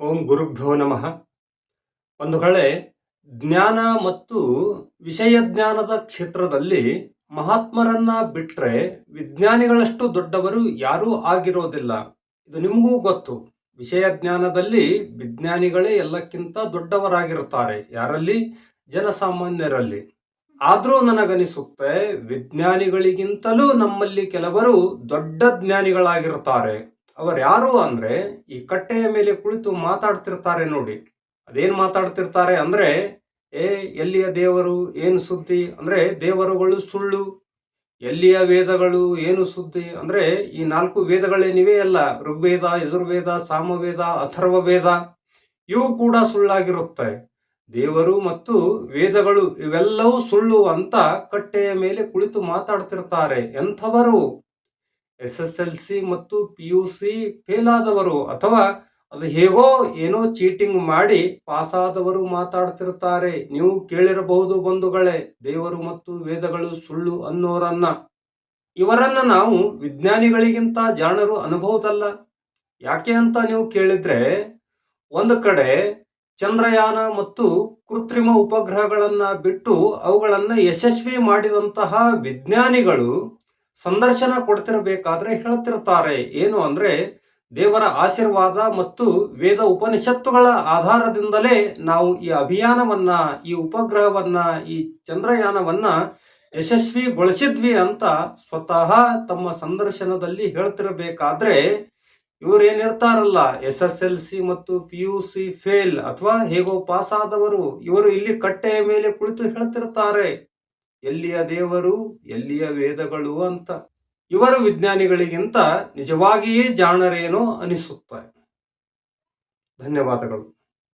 ಓಂ ಗುರುಭ್ಯೋ ನಮಃ. ಒಂದು ಕಡೆ ಜ್ಞಾನ ಮತ್ತು ವಿಷಯ ಜ್ಞಾನದ ಕ್ಷೇತ್ರದಲ್ಲಿ ಮಹಾತ್ಮರನ್ನ ಬಿಟ್ಟರೆ ವಿಜ್ಞಾನಿಗಳಷ್ಟು ದೊಡ್ಡವರು ಯಾರೂ ಆಗಿರೋದಿಲ್ಲ. ಇದು ನಿಮಗೂ ಗೊತ್ತು. ವಿಷಯ ಜ್ಞಾನದಲ್ಲಿ ವಿಜ್ಞಾನಿಗಳೇ ಎಲ್ಲಕ್ಕಿಂತ ದೊಡ್ಡವರಾಗಿರುತ್ತಾರೆ. ಯಾರಲ್ಲಿ? ಜನಸಾಮಾನ್ಯರಲ್ಲಿ. ಆದರೂ ನನಗನಿಸುತ್ತೆ, ವಿಜ್ಞಾನಿಗಳಿಗಿಂತಲೂ ನಮ್ಮಲ್ಲಿ ಕೆಲವರು ದೊಡ್ಡ ಜ್ಞಾನಿಗಳಾಗಿರುತ್ತಾರೆ. ಅವರು ಯಾರು ಅಂದ್ರೆ ಈ ಕಟ್ಟೆಯ ಮೇಲೆ ಕುಳಿತು ಮಾತಾಡ್ತಿರ್ತಾರೆ ನೋಡಿ. ಅದೇನ್ ಮಾತಾಡ್ತಿರ್ತಾರೆ ಅಂದ್ರೆ, ಏ, ಎಲ್ಲಿಯ ದೇವರು? ಏನು ಸುದ್ದಿ? ಅಂದ್ರೆ, ದೇವರುಗಳು ಸುಳ್ಳು, ಎಲ್ಲಿಯ ವೇದಗಳು? ಏನು ಸುದ್ದಿ? ಅಂದ್ರೆ, ಈ ನಾಲ್ಕು ವೇದಗಳೇನಿವೆ ಅಲ್ಲ. ಋಗ್ವೇದ, ಯಜುರ್ವೇದ, ಸಾಮವೇದ ಅಥರ್ವ ವೇದ ಇವು ಕೂಡ ಸುಳ್ಳಾಗಿರುತ್ತೆ. ದೇವರು ಮತ್ತು ವೇದಗಳು ಇವೆಲ್ಲವೂ ಸುಳ್ಳು ಅಂತ ಕಟ್ಟೆಯ ಮೇಲೆ ಕುಳಿತು ಮಾತಾಡ್ತಿರ್ತಾರೆ ಎಂಥವರು? ಎಸ್ ಎಸ್ ಎಲ್ ಸಿ ಮತ್ತು ಪಿ ಯು ಸಿ ಫೇಲ್ ಆದವರು ಅಥವಾ ಅದು ಹೇಗೋ ಏನೋ ಚೀಟಿಂಗ್ ಮಾಡಿ ಪಾಸ್ ಆದವರು ಮಾತಾಡ್ತಿರ್ತಾರೆ ನೀವು ಕೇಳಿರಬಹುದು ಬಂಧುಗಳೇ, ದೇವರು ಮತ್ತು ವೇದಗಳು ಸುಳ್ಳು ಅನ್ನೋರನ್ನ. ಇವರನ್ನ ನಾವು ವಿಜ್ಞಾನಿಗಳಿಗಿಂತ ಜಾಣರು ಅನುಭವದಲ್ಲ ಯಾಕೆ ಅಂತ ನೀವು ಕೇಳಿದ್ರೆ, ಒಂದು ಕಡೆ ಚಂದ್ರಯಾನ ಮತ್ತು ಕೃತ್ರಿಮ ಉಪಗ್ರಹಗಳನ್ನ ಬಿಟ್ಟು ಅವುಗಳನ್ನು ಯಶಸ್ವಿ ಮಾಡಿದಂತಹ ವಿಜ್ಞಾನಿಗಳು ಸಂದರ್ಶನ ಕೊಡ್ತಿರಬೇಕಾದ್ರೆ ಹೇಳ್ತಿರ್ತಾರೆ. ಏನು ಅಂದ್ರೆ ದೇವರ ಆಶೀರ್ವಾದ ಮತ್ತು ವೇದ ಉಪನಿಷತ್ತುಗಳ ಆಧಾರದಿಂದಲೇ ನಾವು ಈ ಅಭಿಯಾನವನ್ನ, ಈ ಉಪಗ್ರಹವನ್ನ, ಈ ಚಂದ್ರಯಾನವನ್ನ ಯಶಸ್ವಿಗೊಳಿಸಿದ್ವಿ ಅಂತ ಸ್ವತಃ ತಮ್ಮ ಸಂದರ್ಶನದಲ್ಲಿ ಹೇಳ್ತಿರಬೇಕಾದ್ರೆ ಇವರೇನಿರ್ತಾರಲ್ಲ, ಎಸ್ ಎಸ್ ಎಲ್ ಸಿ ಮತ್ತು ಪಿ ಯು ಸಿ ಫೇಲ್ ಅಥವಾ ಹೇಗೋ ಪಾಸ್ ಆದವರು ಇವರು ಇಲ್ಲಿ ಕಟ್ಟೆಯ ಮೇಲೆ ಕುಳಿತು ಹೇಳ್ತಿರ್ತಾರೆ. ಎಲ್ಲಿಯ ದೇವರು ಎಲ್ಲಿಯ ವೇದಗಳು ಅಂತ. ಇವರು ವಿಜ್ಞಾನಿಗಳಿಗಿಂತ ನಿಜವಾಗಿಯೇ ಜಾಣರೇನೋ ಅನಿಸುತ್ತೆ ಧನ್ಯವಾದಗಳು.